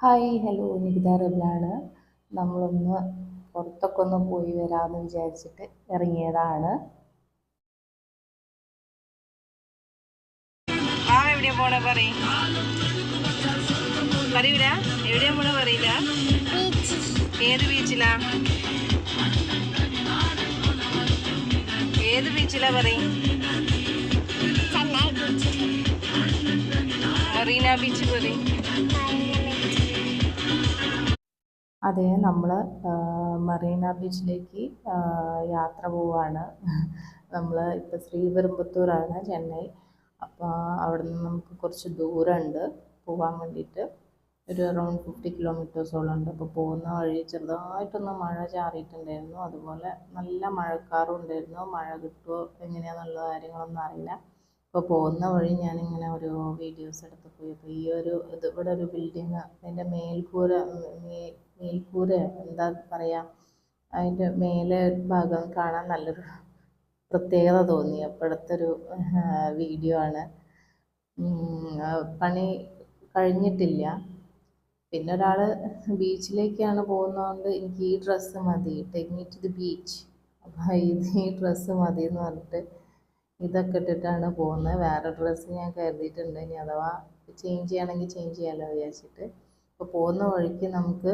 Hi hello Nikita റബിലാണ് നമ്മളൊന്ന് പുറത്തൊക്കെ ഒന്ന് പോയി വരാമെന്ന് വിചാരിച്ചിട്ട് ഇറങ്ങിയതാണ്. ആ എവിടെയാ പോണേ പറയ്. പറയൂല? എവിടെയാ പോണേ പറയില്ല? ഏത് ബീച്ചിലാ? ഏത് ബീച്ചിലാ പറയും? മറീന ബീച്ച്. പറയും അതെ നമ്മൾ മറീന ബീച്ചിലേക്ക് യാത്ര പോവാണ്. നമ്മൾ ഇപ്പോൾ ശ്രീപെരുമ്പത്തൂരാണ് ചെന്നൈ. അപ്പോൾ അവിടെ നിന്ന് നമുക്ക് കുറച്ച് ദൂരമുണ്ട് പോകാൻ വേണ്ടിയിട്ട് ഒരു അറൗണ്ട് ഫിഫ്റ്റി കിലോമീറ്റേഴ്സോളം ഉണ്ട്. അപ്പോൾ പോകുന്ന വഴി ചെറുതായിട്ടൊന്ന് മഴ ചാറിയിട്ടുണ്ടായിരുന്നു. അതുപോലെ നല്ല മഴക്കാറും ഉണ്ടായിരുന്നു. മഴ കിട്ടുമോ എങ്ങനെയാണെന്നുള്ള കാര്യങ്ങളൊന്നും അറിയില്ല. അപ്പോൾ പോകുന്ന വഴി ഞാനിങ്ങനെ ഒരു വീഡിയോസ് എടുത്ത് പോയി. അപ്പോൾ ഈ ഒരു ഇത് ഇവിടെ ഒരു ബിൽഡിങ് അതിന്റെ മേൽക്കൂര മേൽക്കൂര എന്താ പറയുക അതിന്റെ മേലെ ഭാഗം കാണാൻ നല്ലൊരു പ്രത്യേകത തോന്നി. അപ്പോഴത്തെ ഒരു വീഡിയോ ആണ്. പണി കഴിഞ്ഞിട്ടില്ല. പിന്നെ ഒരാൾ ബീച്ചിലേക്കാണ് പോകുന്നതുകൊണ്ട് എനിക്ക് ഈ ഡ്രസ്സ് മതി take me to the beach. അപ്പോൾ ഇത് ഈ ഡ്രസ്സ് മതി എന്ന് പറഞ്ഞിട്ട് ഇതൊക്കെ ഇട്ടിട്ടാണ് പോകുന്നത് വേറെ ഡ്രസ്സ് ഞാൻ കരുതിയിട്ടുണ്ട്. ഇനി അഥവാ ചേഞ്ച് ചെയ്യണമെങ്കിൽ ചേഞ്ച് ചെയ്യാമല്ലോ വിചാരിച്ചിട്ട്. അപ്പോൾ പോകുന്ന വഴിക്ക് നമുക്ക്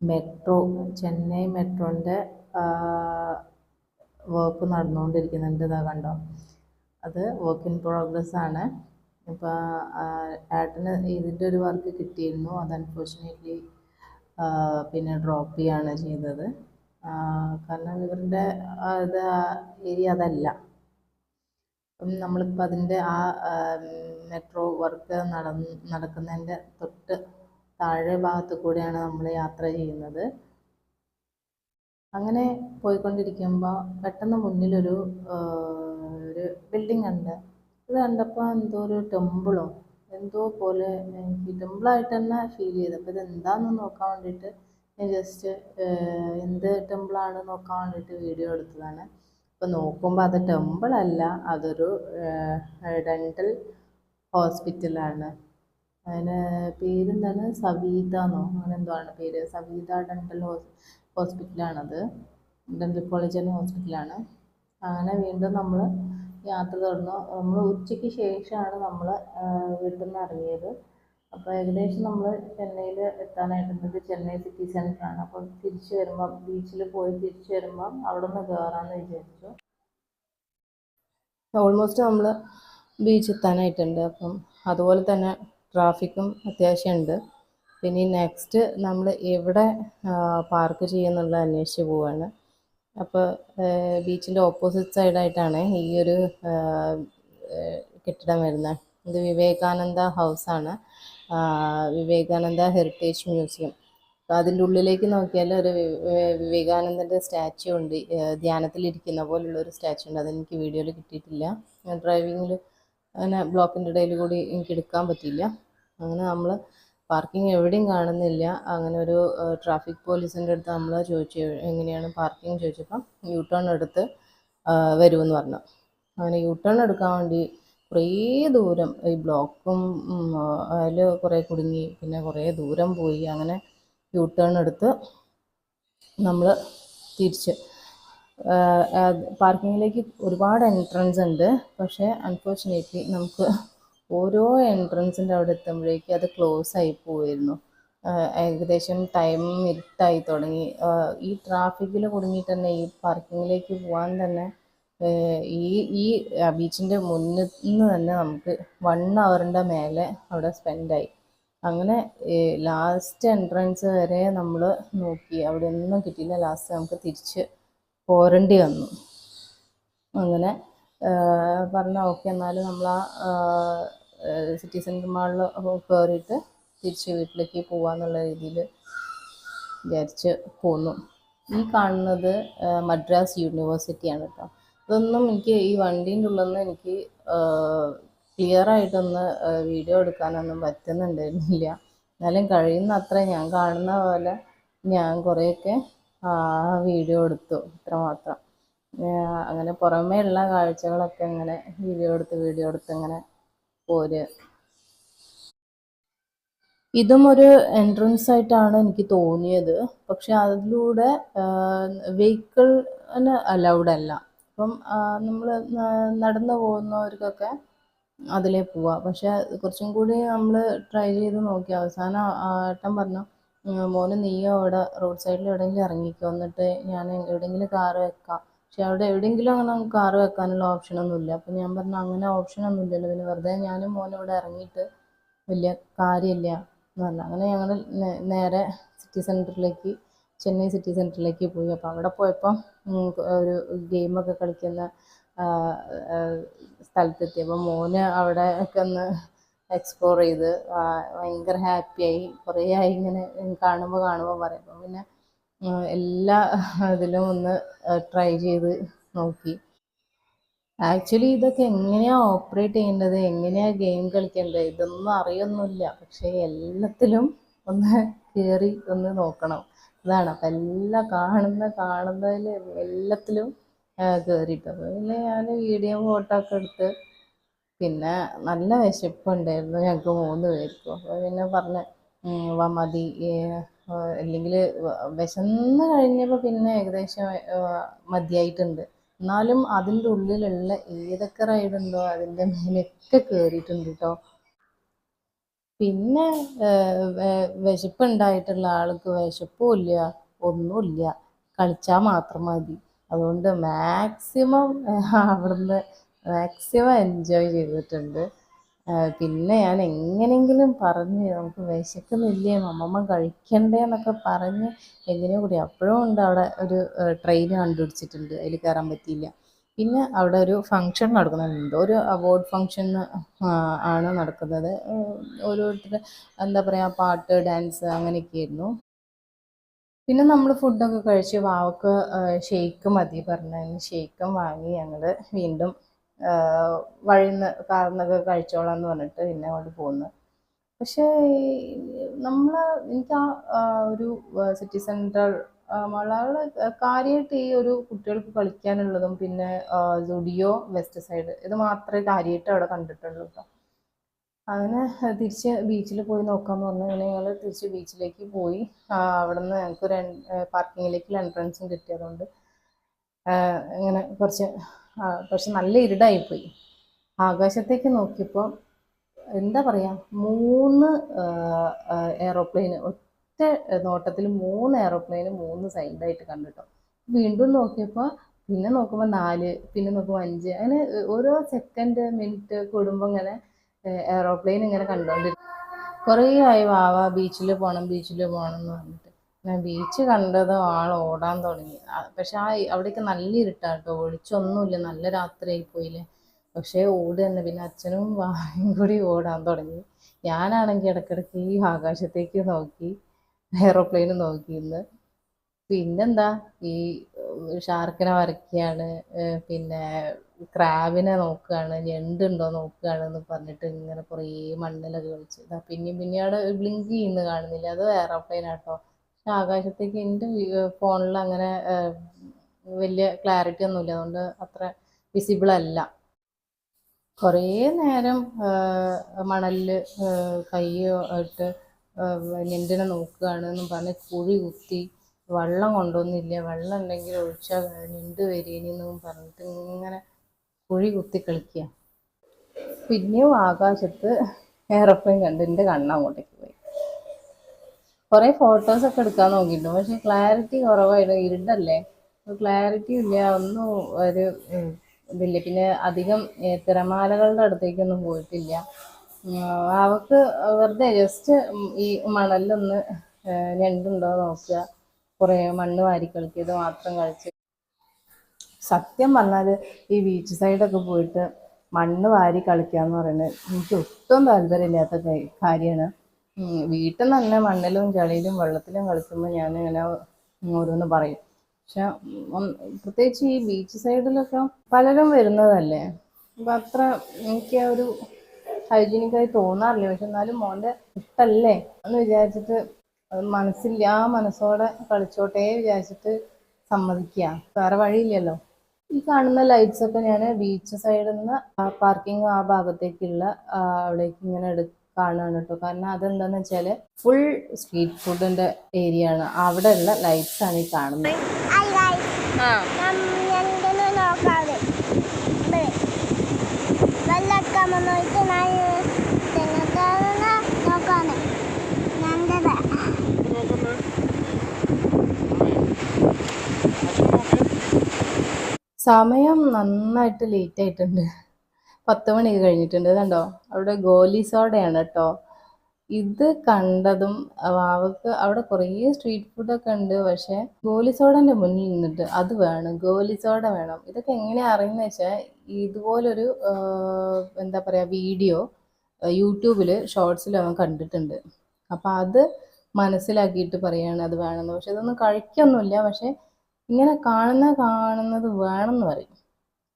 മെട്രോ ചെന്നൈ മെട്രോന്റെ വർക്ക് നടന്നുകൊണ്ടിരിക്കുന്നുണ്ട് ഇതാ കണ്ടോ. അത് വർക്ക് ഇൻ പ്രോഗ്രസ് ആണ്. ഇപ്പോൾ ഏട്ടന് ഇതിന്റെ ഒരു വർക്ക് കിട്ടിയിരുന്നു. അത് അൺഫോർച്ചുനേറ്റ്ലി പിന്നെ ഡ്രോപ്പ് ചെയ്യാണ് ചെയ്തത്. കാരണം ഇവരുടെ ഇത് ഏരിയ അതല്ല. നമ്മളിപ്പോൾ അതിന്റെ ആ മെട്രോ വർക്ക് നടന്ന് നടക്കുന്നതിന്റെ തൊട്ട് താഴെ ഭാഗത്ത് കൂടെയാണ് നമ്മൾ യാത്ര ചെയ്യുന്നത്. അങ്ങനെ പോയിക്കൊണ്ടിരിക്കുമ്പോൾ പെട്ടെന്ന് മുന്നിലൊരു ഒരു ബിൽഡിംഗ് ഉണ്ട് ഇത് കണ്ടപ്പോൾ എന്തോ ഒരു ടെമ്പിളോ എന്തോ പോലെ എനിക്ക് ടെമ്പിളായിട്ട് തന്നെ ഫീൽ ചെയ്തു. അപ്പോൾ ഇത് എന്താണെന്ന് നോക്കാൻ വേണ്ടിയിട്ട് ഞാൻ ജസ്റ്റ് എന്ത് ടെമ്പിളാണ് നോക്കാൻ വേണ്ടിയിട്ട് വീഡിയോ എടുത്തതാണ്. അപ്പോൾ നോക്കുമ്പോൾ അത് ടെമ്പിളല്ല അതൊരു ഡെന്റൽ ഹോസ്പിറ്റലാണ്. അതിന് പേരെന്താണ്? സവീത എന്നോ അങ്ങനെ എന്തോ ആണ് പേര്. സവീത ഡെന്റൽ ഹോസ് ഹോസ്പിറ്റലാണത് ഡെന്റൽ കോളേജ് എന്ന ഹോസ്പിറ്റലാണ് അങ്ങനെ വീണ്ടും നമ്മൾ യാത്ര തുടർന്നു. നമ്മൾ ഉച്ചയ്ക്ക് ശേഷമാണ് നമ്മൾ വീട്ടിൽ നിന്ന് ഇറങ്ങിയത്. അപ്പോൾ ഏകദേശം നമ്മൾ ചെന്നൈയിൽ എത്താനായിട്ടുള്ളത് ചെന്നൈ സിറ്റി സെന്ററാണ് അപ്പോൾ തിരിച്ചു വരുമ്പം ബീച്ചിൽ പോയി തിരിച്ചു വരുമ്പം അവിടെ നിന്ന് കയറാമെന്ന് വിചാരിച്ചു. ഓൾമോസ്റ്റ് നമ്മൾ ബീച്ച് എത്താനായിട്ടുണ്ട്. അപ്പം അതുപോലെ തന്നെ ട്രാഫിക്കും അത്യാവശ്യമുണ്ട്. പിന്നെ നെക്സ്റ്റ് നമ്മൾ എവിടെ പാർക്ക് ചെയ്യുന്നുള്ളത് അന്വേഷിച്ച് പോവാണ്. അപ്പോൾ ബീച്ചിന്റെ ഓപ്പോസിറ്റ് സൈഡായിട്ടാണ് ഈ ഒരു കെട്ടിടം വരുന്നത്. ഇത് വിവേകാനന്ദ ഹൗസാണ് വിവേകാനന്ദ ഹെറിറ്റേജ് മ്യൂസിയം അതിന്റെ ഉള്ളിലേക്ക് നോക്കിയാൽ ഒരു വിവേകാനന്ദന്റെ സ്റ്റാച്യു ഉണ്ട്. ധ്യാനത്തിലിരിക്കുന്ന പോലുള്ള ഒരു സ്റ്റാച്യു ഉണ്ട്. അതെനിക്ക് വീഡിയോയിൽ കിട്ടിയിട്ടില്ല. ഡ്രൈവിങ്ങിൽ അങ്ങനെ ബ്ലോക്കിന്റെ ഇടയിൽ കൂടി എനിക്ക് എടുക്കാൻ പറ്റിയില്ല. അങ്ങനെ നമ്മൾ പാർക്കിംഗ് എവിടെയും കാണുന്നില്ല. അങ്ങനെ ഒരു ട്രാഫിക് പോലീസിന്റെ അടുത്ത് നമ്മൾ ചോദിച്ചു എങ്ങനെയാണ് പാർക്കിംഗ് ചോദിച്ചപ്പം യു ടേൺ എടുത്ത് വരുമെന്ന് പറഞ്ഞു. അങ്ങനെ യു ടേൺ എടുക്കാൻ വേണ്ടി കുറേ ദൂരം ഈ ബ്ലോക്കും അതിൽ കുറേ കുടുങ്ങി പിന്നെ കുറേ ദൂരം പോയി. അങ്ങനെ യു ടേൺ എടുത്ത് നമ്മൾ തിരിച്ച് പാർക്കിങ്ങിലേക്ക് ഒരുപാട് എൻട്രൻസ് ഉണ്ട്. പക്ഷേ അൺഫോർച്ചുനേറ്റ്ലി നമുക്ക് ഓരോ എൻട്രൻസിന്റെ അവിടെ എത്തുമ്പോഴേക്കും അത് ക്ലോസ് ആയി പോയിരുന്നു. ഏകദേശം ടൈം ഇരുട്ടായി തുടങ്ങി. ഈ ട്രാഫിക്കിൽ കുടുങ്ങിയിട്ട് തന്നെ ഈ പാർക്കിങ്ങിലേക്ക് പോകാൻ തന്നെ ഈ ഈ ബീച്ചിന്റെ മുന്നിൽ നിന്ന് തന്നെ നമുക്ക് വൺ അവറിന്റെ മേലെ അവിടെ സ്പെൻഡായി അങ്ങനെ ലാസ്റ്റ് എൻട്രൻസ് വരെ നമ്മൾ നോക്കി. അവിടെ ഒന്നും കിട്ടിയില്ല. ലാസ്റ്റ് നമുക്ക് തിരിച്ച് പോരേണ്ടി വന്നു. അങ്ങനെ പറഞ്ഞ ഓക്കെ എന്നാലും നമ്മൾ ആ സിറ്റി സെന്റർ മാളിൽ കയറിയിട്ട് തിരിച്ച് വീട്ടിലേക്ക് പോവാന്നുള്ള രീതിയിൽ വിചാരിച്ച് പോന്നു. ഈ കാണുന്നത് മദ്രാസ് യൂണിവേഴ്സിറ്റിയാണ് കേട്ടോ ഇതൊന്നും എനിക്ക് ഈ വണ്ടീന്റെ നിന്ന് എനിക്ക് ക്ലിയർ ആയിട്ടൊന്ന് വീഡിയോ എടുക്കാനൊന്നും പറ്റുന്നുണ്ടായിരുന്നില്ല. എന്നാലും കഴിയുന്ന അത്ര ഞാൻ കാണുന്ന പോലെ ഞാൻ കുറേയൊക്കെ വീഡിയോ എടുത്തു ഇത്രമാത്രം. അങ്ങനെ പുറമേ ഉള്ള കാഴ്ചകളൊക്കെ ഇങ്ങനെ വീഡിയോ എടുത്ത് വീഡിയോ എടുത്ത് ഇങ്ങനെ പോര്. ഇതും ഒരു എൻട്രൻസ് ആയിട്ടാണ് എനിക്ക് തോന്നിയത്. പക്ഷെ അതിലൂടെ വെഹിക്കിൾ അലൗഡ് അല്ല. അപ്പം നമ്മൾ നടന്നു പോകുന്നവർക്കൊക്കെ അതിലേ പോവാം. പക്ഷെ കുറച്ചും കൂടി നമ്മൾ ട്രൈ ചെയ്ത് നോക്കി. അവസാനം ഏട്ടൻ പറഞ്ഞു "ഉം, മോന് നീയോ അവിടെ റോഡ് സൈഡിൽ എവിടെയെങ്കിലും ഇറങ്ങിക്കോ. എന്നിട്ട് ഞാൻ എവിടെയെങ്കിലും കാറ് വെക്കാം. പക്ഷെ അവിടെ എവിടെയെങ്കിലും അങ്ങനെ കാറ് വെക്കാനുള്ള ഓപ്ഷനൊന്നുമില്ല അപ്പം ഞാൻ പറഞ്ഞു അങ്ങനെ ഓപ്ഷനൊന്നും ഇല്ലല്ലോ. പിന്നെ വെറുതെ ഞാനും മോനും ഇവിടെ ഇറങ്ങിയിട്ട് വലിയ കാര്യമില്ല എന്ന് പറഞ്ഞു. അങ്ങനെ ഞങ്ങൾ നേരെ സിറ്റി സെന്ററിലേക്ക് ചെന്നൈ സിറ്റി സെന്ററിലേക്ക് പോയി. അപ്പോൾ അവിടെ പോയപ്പോൾ ഒരു ഗെയിമൊക്കെ കളിക്കുന്ന സ്ഥലത്തെത്തിയപ്പോൾ മോന് അവിടെ ഒക്കെ ഒന്ന് എക്സ്പ്ലോർ ചെയ്ത് ഭയങ്കര ഹാപ്പിയായി കുറേ ആയി ഇങ്ങനെ കാണുമ്പോൾ കാണുമ്പോൾ പറയും. പിന്നെ എല്ലാ ഇതിലും ഒന്ന് ട്രൈ ചെയ്ത് നോക്കി. ആക്ച്വലി ഇതൊക്കെ എങ്ങനെയാണ് ഓപ്പറേറ്റ് ചെയ്യേണ്ടത്? എങ്ങനെയാണ് ഗെയിം കളിക്കേണ്ടത്? ഇതൊന്നും അറിയൊന്നുമില്ല. പക്ഷേ എല്ലാത്തിലും ഒന്ന് കയറി ഒന്ന് നോക്കണം. ഇതാണ് അപ്പം എല്ലാം കാണുന്ന കാണുന്നതിൽ എല്ലാത്തിലും കയറിയിട്ട് പിന്നെ ഞാൻ വീഡിയോ ഫോട്ടോ ഒക്കെ എടുത്ത് പിന്നെ നല്ല വിശപ്പുണ്ടായിരുന്നു ഞങ്ങൾക്ക് മൂന്ന് പേർക്കും. അപ്പോൾ പിന്നെ പറഞ്ഞ് വാ മതി അല്ലെങ്കിൽ വിശന്ന് കഴിഞ്ഞപ്പോൾ പിന്നെ ഏകദേശം മതിയായിട്ടുണ്ട്. എന്നാലും അതിന്റെ ഉള്ളിലുള്ള ഏതൊക്കെ റൈഡ് ഉണ്ടോ അതിന്റെ മേലൊക്കെ കയറിയിട്ടുണ്ട് കേട്ടോ പിന്നെ വിശപ്പുണ്ടായിട്ടുള്ള ആൾക്ക് വിശപ്പും ഇല്ല ഒന്നുമില്ല കളിച്ചാൽ മാത്രം മതി. അതുകൊണ്ട് മാക്സിമം അവിടുന്ന് മാക്സിമം എൻജോയ് ചെയ്തിട്ടുണ്ട്. പിന്നെ ഞാൻ എങ്ങനെയെങ്കിലും പറഞ്ഞ് നമുക്ക് വിശക്കുന്നില്ലേ അമ്മമ്മ കഴിക്കണ്ടേ എന്നൊക്കെ പറഞ്ഞ് എങ്ങനെയോ കൂടി. അപ്പോഴും ഉണ്ട് അവിടെ ഒരു ട്രെയിൻ കണ്ടുപിടിച്ചിട്ടുണ്ട്. അതിൽ കയറാൻ പറ്റിയില്ല. പിന്നെ അവിടെ ഒരു ഫങ്ഷൻ നടക്കുന്നുണ്ട്. ഒരു അവാർഡ് ഫങ്ഷൻ ആണ് നടക്കുന്നത്. ഓരോരുത്തർ എന്താ പറയുക പാട്ട് ഡാൻസ് അങ്ങനെയൊക്കെയായിരുന്നു പിന്നെ നമ്മൾ ഫുഡൊക്കെ കഴിച്ച് വാവക്ക് ഷേക്ക് മതി പറഞ്ഞു. ഷേക്കും വാങ്ങി ഞങ്ങൾ വീണ്ടും വഴിന്ന് കാർന്നൊക്കെ കഴിച്ചോളാം എന്ന് പറഞ്ഞിട്ട് പിന്നെ അങ്ങോട്ട് പോകുന്നു പക്ഷേ നമ്മൾ എനിക്ക് ആ ഒരു സിറ്റി സെന്റർ വളരെ കാര്യമായിട്ട് ഈ ഒരു കുട്ടികൾക്ക് കളിക്കാനുള്ളതും പിന്നെ ജുഡിയോ വെസ്റ്റ് സൈഡ് ഇത് മാത്രമേ കാര്യമായിട്ട് അവിടെ കണ്ടിട്ടുള്ളൂ കേട്ടോ അങ്ങനെ തിരിച്ച് ബീച്ചിൽ പോയി നോക്കാമെന്ന് പറഞ്ഞു അങ്ങനെ ഞങ്ങൾ തിരിച്ച് ബീച്ചിലേക്ക് പോയി. അവിടെ നിന്ന് ഞങ്ങൾക്ക് ഒരു പാർക്കിങ്ങിലേക്കുള്ള എൻട്രൻസും കിട്ടിയതുകൊണ്ട് അങ്ങനെ കുറച്ച് പക്ഷെ നല്ല ഇരുടായിപ്പോയി. ആകാശത്തേക്ക് നോക്കിയപ്പോൾ എന്താ പറയുക മൂന്ന് എയറോപ്ലെയിൻ ഒറ്റ നോട്ടത്തിൽ മൂന്ന് എയറോപ്ലെയിൻ മൂന്ന് സൈഡായിട്ട് കണ്ടിട്ടോ. വീണ്ടും നോക്കിയപ്പോൾ പിന്നെ നോക്കുമ്പോൾ നാല് പിന്നെ നോക്കുമ്പോൾ അഞ്ച് അങ്ങനെ ഓരോ സെക്കൻഡ് മിനിറ്റ് കൂടുമ്പോൾ ഇങ്ങനെ എയറോപ്ലെയിൻ ഇങ്ങനെ കണ്ടുകൊണ്ടിരിക്കും കുറേ ആയി വാവ ബീച്ചിൽ പോകണം ബീച്ചിൽ പോകണം എന്ന് പറഞ്ഞിട്ട്. ഞാൻ ബീച്ച് കണ്ടതും ആൾ ഓടാൻ തുടങ്ങി. പക്ഷെ ആ അവിടെയൊക്കെ നല്ല ഇരുട്ടാട്ടോ. ഒളിച്ചൊന്നുമില്ല നല്ല രാത്രിയായി പോയില്ലേ. പക്ഷേ ഓട് തന്നെ പിന്നെ അച്ഛനും വായും കൂടി ഓടാൻ തുടങ്ങി. ഞാനാണെങ്കിൽ ഇടയ്ക്കിടയ്ക്ക് ഈ ആകാശത്തേക്ക് നോക്കി എയറോപ്ലെയിൻ നോക്കിയിരുന്നു പിന്നെന്താ? ഈ ഷാർക്കിനെ വരയ്ക്കുകയാണ്. പിന്നെ ക്രാബിനെ നോക്കുകയാണ്. ഞണ്ടുണ്ടോ നോക്കുകയാണ് എന്ന് പറഞ്ഞിട്ട് ഇങ്ങനെ കുറേ മണ്ണിലൊക്കെ കളിച്ച്. പിന്നെയും പിന്നെ അവിടെ ബ്ലിങ്ക് ചെയ്യുന്നു കാണുന്നില്ല. അത് എയറോപ്ലെയിൻ ആട്ടോ. ആകാശത്തേക്ക് എന്റെ ഫോണിൽ അങ്ങനെ വലിയ ക്ലാരിറ്റി ഒന്നുമില്ല. അതുകൊണ്ട് അത്ര വിസിബിൾ അല്ല. കുറേ നേരം മണലിൽ കൈ ഇട്ട് ഞണ്ടിനെ നോക്കുകയാണ് എന്നും പറഞ്ഞ് കുഴി കുത്തി വെള്ളം കൊണ്ടൊന്നുമില്ല വെള്ളം ഉണ്ടെങ്കിൽ ഒഴിച്ചാൽ നെന്ത് വരീനെന്നും പറഞ്ഞിട്ട് ഇങ്ങനെ കുഴി കുത്തി കളിക്കുക. പിന്നെയും ആകാശത്ത് ഏറെപ്പം കണ്ട് എന്റെ കണ്ണങ്ങോട്ടേക്ക് പോയി. കുറേ ഫോട്ടോസൊക്കെ എടുക്കാൻ നോക്കിയിട്ടുണ്ട്. പക്ഷെ ക്ലാരിറ്റി കുറവായിരുന്നു. ഇരുട്ടല്ലേ ക്ലാരിറ്റി ഇല്ല. ഒന്നും ഒരു ഇതില്ല. പിന്നെ അധികം തിരമാലകളുടെ അടുത്തേക്കൊന്നും പോയിട്ടില്ല. അവക്ക് വെറുതെ ജസ്റ്റ് ഈ മണലിലൊന്ന് ഞണ്ടുണ്ടോ നോക്കുക. കുറേ മണ്ണ് വാരി കളിക്കിയത് മാത്രം കളിച്ച്. സത്യം പറഞ്ഞാൽ ഈ ബീച്ച് സൈഡൊക്കെ പോയിട്ട് മണ്ണ് വാരി കളിക്കുക എന്ന് പറയുന്നത് എനിക്ക് ഒട്ടും താല്പര്യമില്ലാത്ത കാര്യമാണ്. വീട്ടിൽ നല്ല മണ്ണിലും ചളിയിലും വെള്ളത്തിലും കളിക്കുമ്പോൾ ഞാൻ ഇങ്ങനെ ഓരോന്ന് പറയും. പക്ഷെ പ്രത്യേകിച്ച് ഈ ബീച്ച് സൈഡിലൊക്കെ പലരും വരുന്നതല്ലേ? അപ്പം അത്ര എനിക്ക് ഒരു ഹൈജീനിക്കായി തോന്നാറില്ല. പക്ഷെ എന്നാലും മോന്റെ ഇഷ്ടല്ലേ? എന്ന് വിചാരിച്ചിട്ട് മനസ്സില്ല ആ മനസ്സോടെ കളിച്ചോട്ടേ വിചാരിച്ചിട്ട് സമ്മതിക്കുക വേറെ വഴിയില്ലല്ലോ. ഈ കാണുന്ന ലൈറ്റ്സ് ഒക്കെ ഞാൻ ബീച്ച് സൈഡിൽ നിന്ന് പാർക്കിംഗ് ആ ഭാഗത്തേക്കുള്ള അവിടേക്ക് ഇങ്ങനെ എടുക്കാൻ കാണുകയാണ് കേട്ടോ. കാരണം അതെന്താന്ന് വെച്ചാൽ ഫുൾ സ്ട്രീറ്റ് ഫുഡിന്റെ ഏരിയ ആണ്. അവിടെ ഉള്ള ലൈറ്റ്സ് ആണ് ഈ കാണുന്നത്. സമയം നന്നായിട്ട് ലേറ്റ് ആയിട്ടുണ്ട്. പത്ത് മണി കഴിഞ്ഞിട്ടുണ്ട്. കണ്ടോ? അവിടെ ഗോലി സോഡയാണ് കേട്ടോ. ഇത് കണ്ടതും അവക്ക് അവിടെ കുറേ സ്ട്രീറ്റ് ഫുഡൊക്കെ ഉണ്ട്. പക്ഷേ ഗോലി സോഡന്റെ മുന്നിൽ നിന്നിട്ട് അത് വേണം ഗോലി സോഡ വേണം. ഇതൊക്കെ എങ്ങനെയാണ് അറിയുന്നത് വെച്ചാൽ ഇതുപോലൊരു എന്താ പറയുക വീഡിയോ യൂട്യൂബിൽ ഷോർട്സിൽ അവൻ കണ്ടിട്ടുണ്ട്. അപ്പം അത് മനസ്സിലാക്കിയിട്ട് പറയാണ് അത് വേണമെന്ന്. പക്ഷെ ഇതൊന്നും കഴിക്കൊന്നുമില്ല. പക്ഷേ ഇങ്ങനെ കാണുന്ന കാണുന്നത് വേണമെന്ന് പറയും.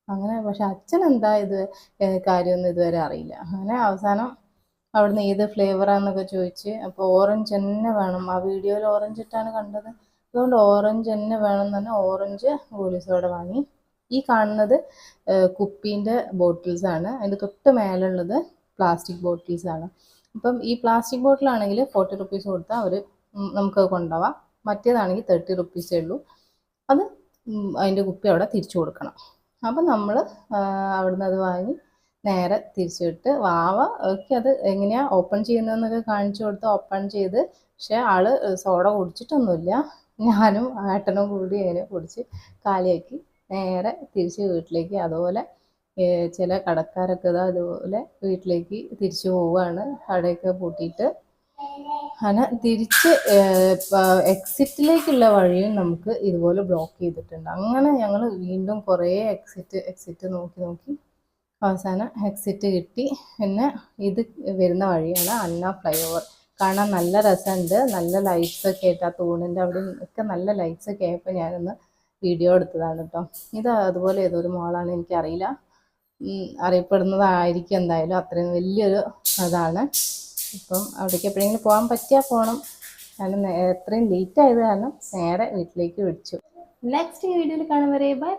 അങ്ങനെ പക്ഷെ അച്ഛൻ എന്താ ഇത് കാര്യമൊന്നും ഇതുവരെ അറിയില്ല. അങ്ങനെ അവസാനം അവിടുന്ന് ഏത് ഫ്ലേവറാന്നൊക്കെ ചോദിച്ച് അപ്പോൾ ഓറഞ്ച് തന്നെ വേണം. ആ വീഡിയോയിൽ ഓറഞ്ച് ഇട്ടാണ് കണ്ടത്. അതുകൊണ്ട് ഓറഞ്ച് തന്നെ വേണം എന്ന് പറഞ്ഞാൽ ഓറഞ്ച് പോലീസോടെ വാങ്ങി. ഈ കാണുന്നത് കുപ്പീന്റെ ബോട്ടിൽസ് ആണ് അതിന്റെ തൊട്ട് മേലുള്ളത് പ്ലാസ്റ്റിക് ബോട്ടിൽസ് ആണ് അപ്പം ഈ പ്ലാസ്റ്റിക് ബോട്ടിലാണെങ്കിൽ ഫോർട്ടി റുപ്പീസ് കൊടുത്താൽ അവർ നമുക്ക് കൊണ്ടുപോവാം. മറ്റേതാണെങ്കിൽ തേർട്ടി റുപ്പീസേ ഉള്ളൂ. അത് അതിന്റെ കുപ്പി അവിടെ തിരിച്ചു കൊടുക്കണം. അപ്പം നമ്മൾ അവിടുന്ന് അത് വാങ്ങി നേരെ തിരിച്ചിട്ട് വാവ ഒക്കെ അത് എങ്ങനെയാ ഓപ്പൺ ചെയ്യുന്നതെന്നൊക്കെ കാണിച്ചു കൊടുത്ത് ഓപ്പൺ ചെയ്ത്. പക്ഷെ ആൾ സോഡ കുടിച്ചിട്ടൊന്നുമില്ല. ഞാനും ഏട്ടനും കൂടി അതിനെ കുടിച്ച് കാലിയാക്കി നേരെ തിരിച്ച് വീട്ടിലേക്ക് അതുപോലെ ചില കടക്കാരൊക്കെ ഇതാ അതുപോലെ വീട്ടിലേക്ക് തിരിച്ചു പോവുകയാണ്. കടയൊക്കെ പൂട്ടിയിട്ട് അങ്ങനെ തിരിച്ച് എക്സിറ്റിലേക്കുള്ള വഴിയും നമുക്ക് ഇതുപോലെ ബ്ലോക്ക് ചെയ്തിട്ടുണ്ട്. അങ്ങനെ ഞങ്ങൾ വീണ്ടും കുറേ എക്സിറ്റ് എക്സിറ്റ് നോക്കി നോക്കി അവസാനം എക്സിറ്റ് കിട്ടി. പിന്നെ ഇത് വരുന്ന വഴിയാണ് അന്ന ഫ്ലൈ ഓവർ കാണാൻ നല്ല രസമുണ്ട്. നല്ല ലൈറ്റ്സ് ഒക്കെ ആയിട്ട് ആ തൂണിന്റെ അവിടെ ഒക്കെ നല്ല ലൈറ്റ്സ് ഒക്കെ ആയപ്പോൾ ഞാനൊന്ന് വീഡിയോ എടുത്തതാണ് കേട്ടോ. ഇത് അതുപോലെ ഏതൊരു മോളാണ് എനിക്കറിയില്ല. അറിയപ്പെടുന്നതായിരിക്കും എന്തായാലും. അത്രയും വലിയൊരു അതാണ്. ഇപ്പം അവിടേക്ക് എപ്പോഴെങ്കിലും പോകാൻ പറ്റിയാൽ പോകണം കാരണം എത്രയും ലേറ്റ് ആയത് കാരണം നേരെ വീട്ടിലേക്ക് വിളിച്ചു. നെക്സ്റ്റ് വീഡിയോയിൽ കാണും ബൈ